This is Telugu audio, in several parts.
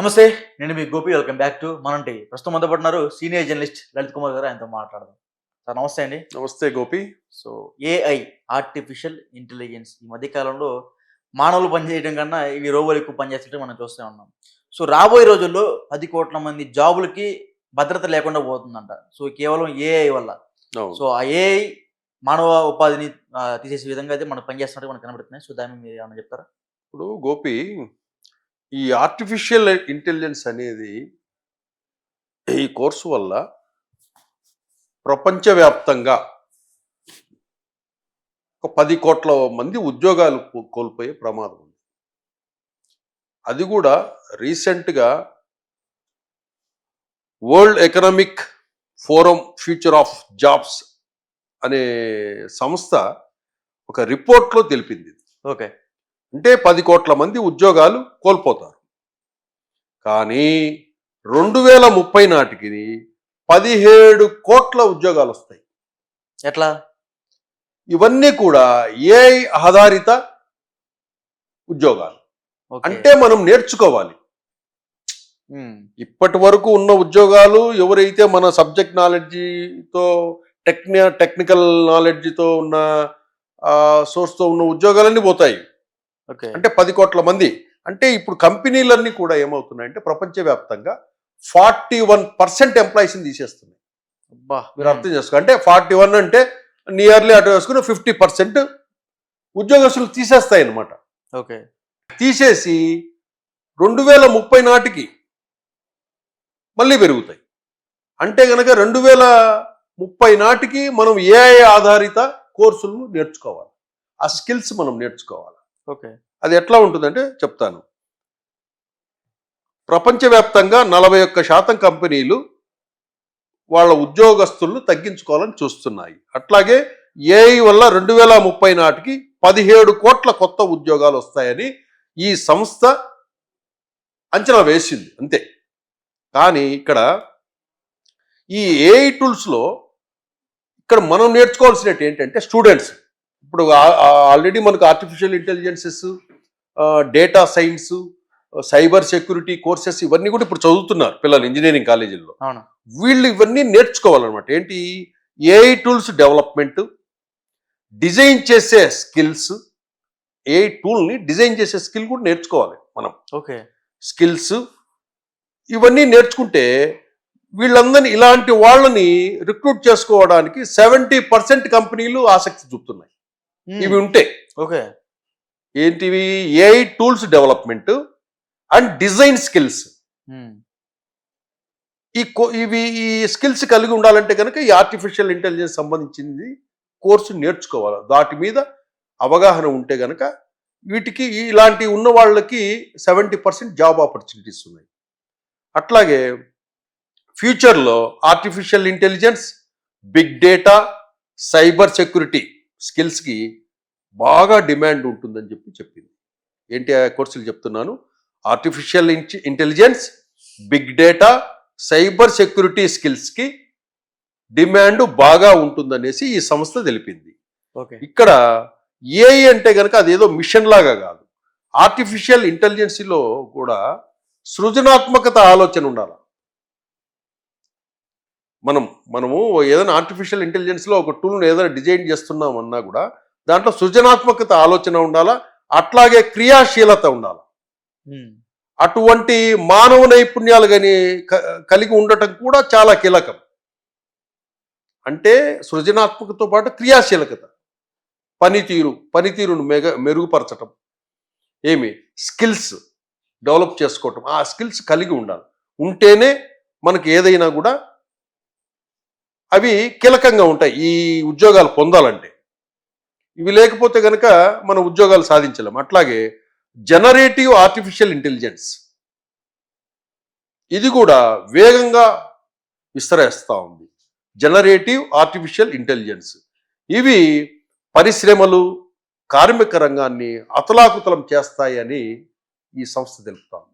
నమస్తే నేను మీ గోపి. వెల్కమ్ బ్యాక్ టు మనంటి. ప్రస్తుతం మనతో పడుతున్నారు సీనియర్ జర్నలిస్ట్ లలిత్ కుమార్ గారు. ఆయనతో మాట్లాడదాం. సార్ నమస్తే అండి. నమస్తే Gopi. So AI artificial intelligence ఈ మధ్య కాలంలో మానవులు పనిచేయడం కన్నా ఇవి రోబోలు ఎక్కువ పనిచేస్తుంటే మనం చూస్తూ ఉన్నాం. సో రాబోయే రోజుల్లో పది కోట్ల మంది జాబులకి భద్రత లేకుండా పోతుందంట. సో కేవలం ఏఐ వల్ల. సో ఆ ఏఐ మానవ ఉపాధిని తీసేసే విధంగా అయితే మనకు పనిచేస్తున్నట్టు మనకు కనబడుతున్నాయి. సో దాన్ని మీరు ఏమైనా చెప్తారా? ఇప్పుడు గోపి ఈ ఆర్టిఫిషియల్ ఇంటెలిజెన్స్ అనేది ఈ కోర్సు వల్ల ప్రపంచవ్యాప్తంగా ఒక పది కోట్ల మంది ఉద్యోగాలు కోల్పోయే ప్రమాదం ఉంది. అది కూడా రీసెంట్గా world economic forum future of jobs అనే సంస్థ ఒక రిపోర్ట్లో తెలిపింది. ఓకే. అంటే పది కోట్ల మంది ఉద్యోగాలు కోల్పోతారు. కానీ రెండు వేల ముప్పై నాటికి పదిహేడు కోట్ల ఉద్యోగాలు వస్తాయి. ఎట్లా? ఇవన్నీ కూడా ఏఐ ఆధారిత ఉద్యోగాలు. అంటే మనం నేర్చుకోవాలి. ఇప్పటి వరకు ఉన్న ఉద్యోగాలు ఎవరైతే మన సబ్జెక్ట్ నాలెడ్జితో టెక్ని టెక్నికల్ నాలెడ్జితో ఉన్న సోర్స్తో ఉన్న ఉద్యోగాలన్నీ పోతాయి. అంటే పది కోట్ల మంది. అంటే ఇప్పుడు కంపెనీలన్నీ కూడా ఏమవుతున్నాయంటే ప్రపంచవ్యాప్తంగా ఫార్టీ వన్ పర్సెంట్ ఎంప్లాయీస్ని తీసేస్తున్నాయి. మీరు అర్థం చేసుకో అంటే ఫార్టీ వన్ అంటే నియర్లీ అటు వేసుకుని ఫిఫ్టీ పర్సెంట్ ఉద్యోగస్తులు తీసేస్తాయి అన్నమాట ఓకే. తీసేసి రెండు వేల ముప్పై నాటికి మళ్ళీ పెరుగుతాయి. అంటే కనుక రెండు వేల ముప్పై నాటికి మనం ఏఐ ఆధారిత కోర్సులను నేర్చుకోవాలి. ఆ స్కిల్స్ మనం నేర్చుకోవాలి. అది ఎట్లా ఉంటుందంటే చెప్తాను. ప్రపంచవ్యాప్తంగా నలభై ఒక్క శాతం కంపెనీలు వాళ్ళ ఉద్యోగస్తులను తగ్గించుకోవాలని చూస్తున్నాయి. అట్లాగే ఏఐ వల్ల రెండు వేల ముప్పై నాటికి పదిహేడు కోట్ల కొత్త ఉద్యోగాలు వస్తాయని ఈ సంస్థ అంచనా వేసింది. అంతే. కానీ ఇక్కడ ఈ ఏఐ టూల్స్లో ఇక్కడ మనం నేర్చుకోవాల్సినట్టు ఏంటంటే స్టూడెంట్స్. ఇప్పుడు ఆల్రెడీ మనకు artificial intelligences data science cyber security courses ఇవన్నీ కూడా ఇప్పుడు చదువుతున్నారు పిల్లలు ఇంజనీరింగ్ కాలేజీల్లో. వీళ్ళు ఇవన్నీ నేర్చుకోవాలన్నమాట. ఏంటి? ఏఐ టూల్స్ డెవలప్మెంట్ డిజైన్ చేసే స్కిల్స్ ఏఐ టూల్ని డిజైన్ చేసే స్కిల్ కూడా నేర్చుకోవాలి మనం. ఓకే. స్కిల్స్ ఇవన్నీ నేర్చుకుంటే వీళ్ళందరినీ ఇలాంటి వాళ్ళని రిక్రూట్ చేసుకోవడానికి సెవెంటీ పర్సెంట్ కంపెనీలు ఆసక్తి చూపుతున్నాయి. ఇవి ఉంటే. ఓకే. ఏంటివి? AI tools development and design skills ఈ కో- ఇవి ఈ స్కిల్స్ కలిగి ఉండాలంటే కనుక ఈ ఆర్టిఫిషియల్ ఇంటెలిజెన్స్ సంబంధించింది కోర్సు నేర్చుకోవాలి. వాటి మీద అవగాహన ఉంటే కనుక వీటికి ఇలాంటి ఉన్న వాళ్ళకి సెవెంటీ పర్సెంట్ జాబ్ ఆపర్చునిటీస్ ఉన్నాయి. అట్లాగే ఫ్యూచర్లో artificial intelligence big data cyber security స్కిల్స్కి బాగా డిమాండ్ ఉంటుందని చెప్పి చెప్పింది. ఏంటి ఆ కోర్సులు చెప్తున్నాను? Artificial intelligence big data cyber security స్కిల్స్కి demand బాగా ఉంటుందనేసి ఈ సంస్థ తెలిపింది. ఓకే. ఇక్కడ ఏఐ అంటే కనుక అదేదో మిషన్ లాగా కాదు. ఆర్టిఫిషియల్ ఇంటెలిజెన్సీలో కూడా సృజనాత్మకత ఆలోచన ఉండాలి. మనం మనము ఏదైనా ఆర్టిఫిషియల్ ఇంటెలిజెన్స్లో ఒక టూల్ను ఏదైనా డిజైన్ చేస్తున్నామన్నా కూడా దాంట్లో సృజనాత్మకత ఆలోచన ఉండాలా? అట్లాగే క్రియాశీలత ఉండాలి? అటువంటి మానవ నైపుణ్యాలు కానీ కలిగి ఉండటం కూడా చాలా కీలకం. అంటే సృజనాత్మకతో పాటు క్రియాశీలకత. పనితీరు పనితీరును మెగ మెరుగుపరచటం. ఏమి? స్కిల్స్ డెవలప్ చేసుకోవటం. ఆ స్కిల్స్ కలిగి ఉండాలి. ఉంటేనే మనకి ఏదైనా కూడా అవి కీలకంగా ఉంటాయి. ఈ ఉద్యోగాలు పొందాలంటే. ఇవి లేకపోతే కనుక మన ఉద్యోగాలు సాధించలేం. అట్లాగే జనరేటివ్ ఆర్టిఫిషియల్ ఇంటెలిజెన్స్ ఇది కూడా వేగంగా విస్తరేస్తూ ఉంది. జనరేటివ్ ఆర్టిఫిషియల్ ఇంటెలిజెన్స్ ఇవి పరిశ్రమలు కార్మిక రంగాన్ని అతలాకుతలం చేస్తాయని ఈ సంస్థ తెలుపుతాం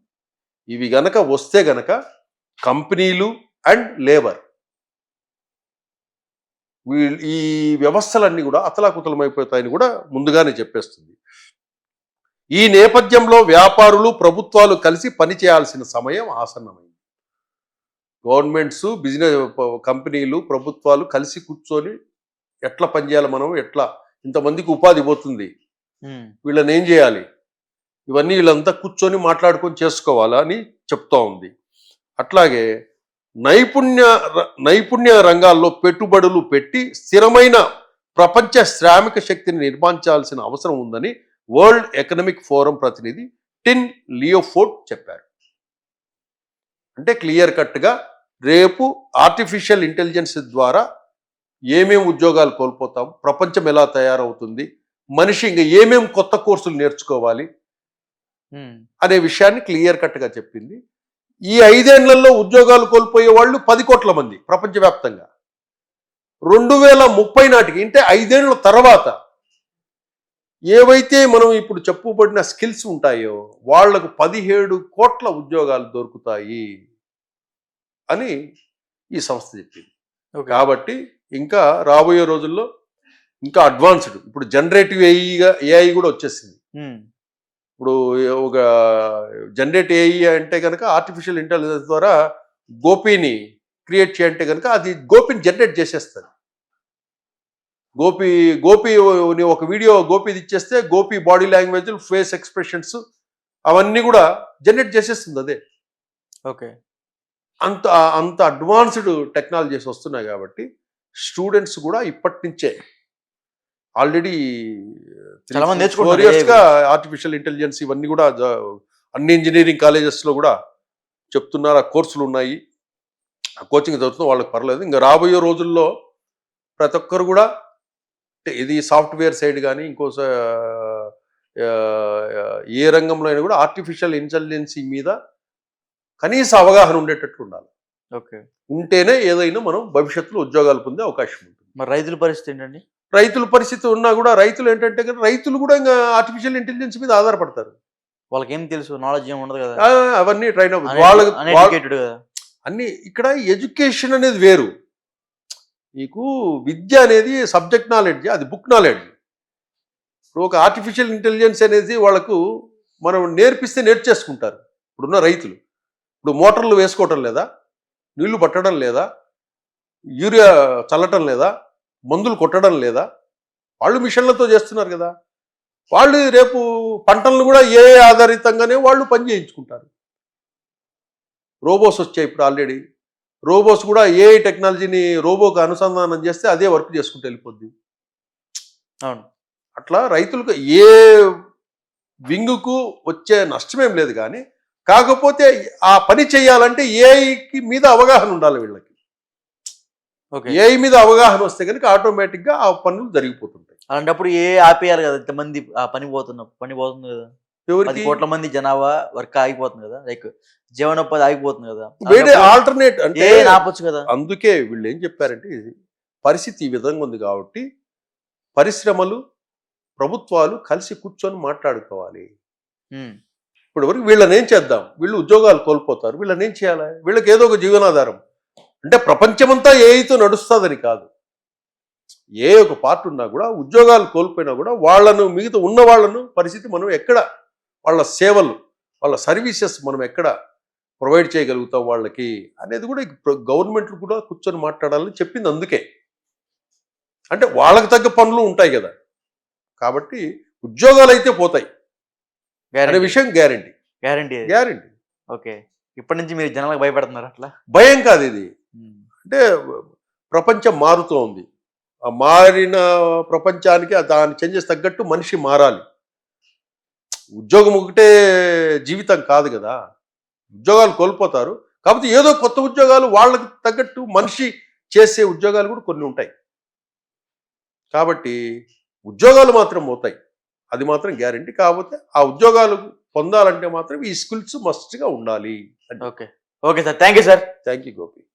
ఇవి గనక వస్తే గనక కంపెనీలు అండ్ లేబర్ వీళ్ళు ఈ వ్యవస్థలన్నీ కూడా అతలాకుతలం అయిపోతాయని కూడా ముందుగానే చెప్పేస్తుంది. ఈ నేపథ్యంలో వ్యాపారులు ప్రభుత్వాలు కలిసి పనిచేయాల్సిన సమయం ఆసన్నమైంది. గవర్నమెంట్స్ బిజినెస్ కంపెనీలు ప్రభుత్వాలు కలిసి కూర్చొని ఎట్లా పనిచేయాలి మనం ఎట్లా ఇంతమందికి ఉపాధి పోతుంది వీళ్ళని ఏం చేయాలి ఇవన్నీ వీళ్ళంతా కూర్చొని మాట్లాడుకొని చేసుకోవాలా అని చెప్తా ఉంది. అట్లాగే నైపుణ్య నైపుణ్య రంగాల్లో పెట్టుబడులు పెట్టి స్థిరమైన ప్రపంచ శ్రామిక శక్తిని నిర్మించాల్సిన అవసరం ఉందని వరల్డ్ ఎకనామిక్ ఫోరం ప్రతినిధి టిన్ లియోఫోర్డ్ చెప్పారు. అంటే క్లియర్ కట్గా రేపు ఆర్టిఫిషియల్ ఇంటెలిజెన్స్ ద్వారా ఏమేం ఉద్యోగాలు కోల్పోతాం ప్రపంచం ఎలా తయారవుతుంది మనిషి ఇంకా ఏమేం కొత్త కోర్సులు నేర్చుకోవాలి అనే విషయాన్ని క్లియర్ కట్గా చెప్పింది. ఈ ఐదేళ్ళలో ఉద్యోగాలు కోల్పోయే వాళ్ళు పది కోట్ల మంది ప్రపంచవ్యాప్తంగా. రెండు వేల ముప్పై నాటికి అంటే ఐదేళ్ళ తర్వాత ఏవైతే మనం ఇప్పుడు చెప్పుబడిన స్కిల్స్ ఉంటాయో వాళ్ళకు పదిహేడు కోట్ల ఉద్యోగాలు దొరుకుతాయి అని ఈ సంస్థ చెప్పింది. కాబట్టి ఇంకా రాబోయే రోజుల్లో ఇంకా అడ్వాన్స్డ్ ఇప్పుడు జనరేటివ్ ఏఐగా ఏఐ కూడా వచ్చేసింది. ఇప్పుడు ఒక జనరేట్ ఏఐ అంటే కనుక ఆర్టిఫిషియల్ ఇంటెలిజెన్స్ ద్వారా గోపిని క్రియేట్ చేయంటే కనుక అది గోపిని జనరేట్ చేసేస్తుంది. గోపి గోపి ఒక వీడియో గోపిది ఇచ్చేస్తే Gopi body language face expressions అవన్నీ కూడా జనరేట్ చేసేస్తుంది అదే. ఓకే. అంత అంత అడ్వాన్స్డ్ టెక్నాలజీస్ వస్తున్నాయి కాబట్టి స్టూడెంట్స్ కూడా ఇప్పటి నుంచే ఆల్రెడీ చాలా మంది ఇయర్స్గా ఆర్టిఫిషియల్ ఇంటెలిజెన్స్ ఇవన్నీ కూడా అన్ని ఇంజనీరింగ్ కాలేజెస్లో కూడా చెప్తున్నారు. ఆ కోర్సులు ఉన్నాయి. ఆ కోచింగ్ చదువుతున్న వాళ్ళకి పర్లేదు. ఇంకా రాబోయే రోజుల్లో ప్రతి ఒక్కరు కూడా ఇది సాఫ్ట్వేర్ సైడ్ కానీ ఇంకో ఏ రంగంలో అయినా కూడా ఆర్టిఫిషియల్ ఇంటెలిజెన్సీ మీద కనీస అవగాహన ఉండేటట్లు ఉండాలి. ఓకే. ఉంటేనే ఏదైనా మనం భవిష్యత్తులో ఉద్యోగాలు పొందే అవకాశం ఉంటుంది. మరి రైతుల పరిస్థితి ఏంటండి? రైతుల పరిస్థితి ఉన్నా కూడా రైతులు ఏంటంటే రైతులు కూడా ఇంకా ఆర్టిఫిషియల్ ఇంటెలిజెన్స్ మీద ఆధారపడతారు. వాళ్ళకి ఏం తెలుసు? నాలెడ్జ్ ఏమి ఉండదు కదా? అవన్నీ ట్రైన్ అవ్వదు వాళ్ళకి అన్ని ఇక్కడ ఎడ్యుకేషన్ అనేది వేరు. నీకు విద్య అనేది సబ్జెక్ట్ నాలెడ్జ్ అది బుక్ నాలెడ్జ్ ఇప్పుడు ఒక ఆర్టిఫిషియల్ ఇంటెలిజెన్స్ అనేది వాళ్ళకు మనం నేర్పిస్తే నేర్చేసుకుంటారు. ఇప్పుడున్న రైతులు. ఇప్పుడు మోటార్లు వేసుకోవటం లేదా? నీళ్ళు పట్టడం లేదా? యూరియా చల్లటం లేదా? మందులు కొట్టడం లేదా? వాళ్ళు మిషన్లతో చేస్తున్నారు కదా. వాళ్ళు రేపు పంటలను కూడా ఏ ఆధారితంగానే వాళ్ళు పని చేయించుకుంటారు. రోబోస్ వచ్చాయి ఇప్పుడు ఆల్రెడీ రోబోస్ కూడా ఏ టెక్నాలజీని రోబోకి అనుసంధానం చేస్తే అదే వర్క్ చేసుకుంటూ వెళ్ళిపోద్ది. అవును. అట్లా రైతులకు ఏ వింగుకు వచ్చే నష్టమేం లేదు కానీ కాకపోతే ఆ పని చేయాలంటే ఏఐకి మీద అవగాహన ఉండాలి వీళ్ళకి. ఏఐ మీద అవగాహన వస్తే కనుక ఆటోమేటిక్గా ఆ పనులు జరిగిపోతుంటాయి. అలాంటప్పుడు ఏ ఆపేయాలి కదా? ఇంతమంది ఆ పని పోతున్న పని పోతుంది కదా? ఎవరికి? కోట్ల మంది జనాభా వర్క్ ఆగిపోతుంది కదా? లైక్ జీవనోపాధి ఆగిపోతుంది కదా? వేరే ఆల్టర్నేట్ అంటే ఏ ఆపొచ్చు కదా? అందుకే వీళ్ళు ఏం చెప్పారంటే పరిస్థితి ఈ విధంగా ఉంది కాబట్టి పరిశ్రమలు ప్రభుత్వాలు కలిసి కూర్చొని మాట్లాడుకోవాలి. ఇప్పుడు వరకు వీళ్ళని ఏం చేద్దాం? వీళ్ళు ఉద్యోగాలు కోల్పోతారు. వీళ్ళని ఏం చేయాలి? వీళ్ళకి ఏదో ఒక జీవనాధారం. అంటే ప్రపంచమంతా ఏఐతో నడుస్తుందని కాదు. ఏ ఒక పార్ట్ ఉన్నా కూడా ఉద్యోగాలు కోల్పోయినా కూడా వాళ్ళను మిగతా ఉన్న వాళ్ళను పరిస్థితి మనం ఎక్కడ వాళ్ళ సేవలు వాళ్ళ సర్వీసెస్ మనం ఎక్కడ ప్రొవైడ్ చేయగలుగుతాం వాళ్ళకి అనేది కూడా గవర్నమెంట్లు కూడా కూర్చొని మాట్లాడాలని చెప్పింది అందుకే. అంటే వాళ్ళకి తగ్గ పనులు ఉంటాయి కదా. కాబట్టి ఉద్యోగాలు అయితే పోతాయి. అనే విషయం గ్యారంటీ గ్యారంటీ గ్యారంటీ ఓకే. ఇప్పటి నుంచి మీరు జనాలకు భయపెడుతున్నారు అట్లా? భయం కాదు ఇది. అంటే ప్రపంచం మారుతూ ఉంది. ఆ మారిన ప్రపంచానికి దాని చేంజెస్ తగ్గట్టు మనిషి మారాలి. ఉద్యోగం ఒకటే జీవితం కాదు కదా. ఉద్యోగాలు కోల్పోతారు. కాకపోతే ఏదో కొత్త ఉద్యోగాలు వాళ్ళకి తగ్గట్టు మనిషి చేసే ఉద్యోగాలు కూడా కొన్ని ఉంటాయి. కాబట్టి ఉద్యోగాలు మాత్రం పోతాయి. అది మాత్రం గ్యారంటీ. కాకపోతే ఆ ఉద్యోగాలు పొందాలంటే మాత్రం ఈ స్కిల్స్ మస్ట్గా ఉండాలి. Okay. Okay sir. Thank you sir. Thank you Gopi.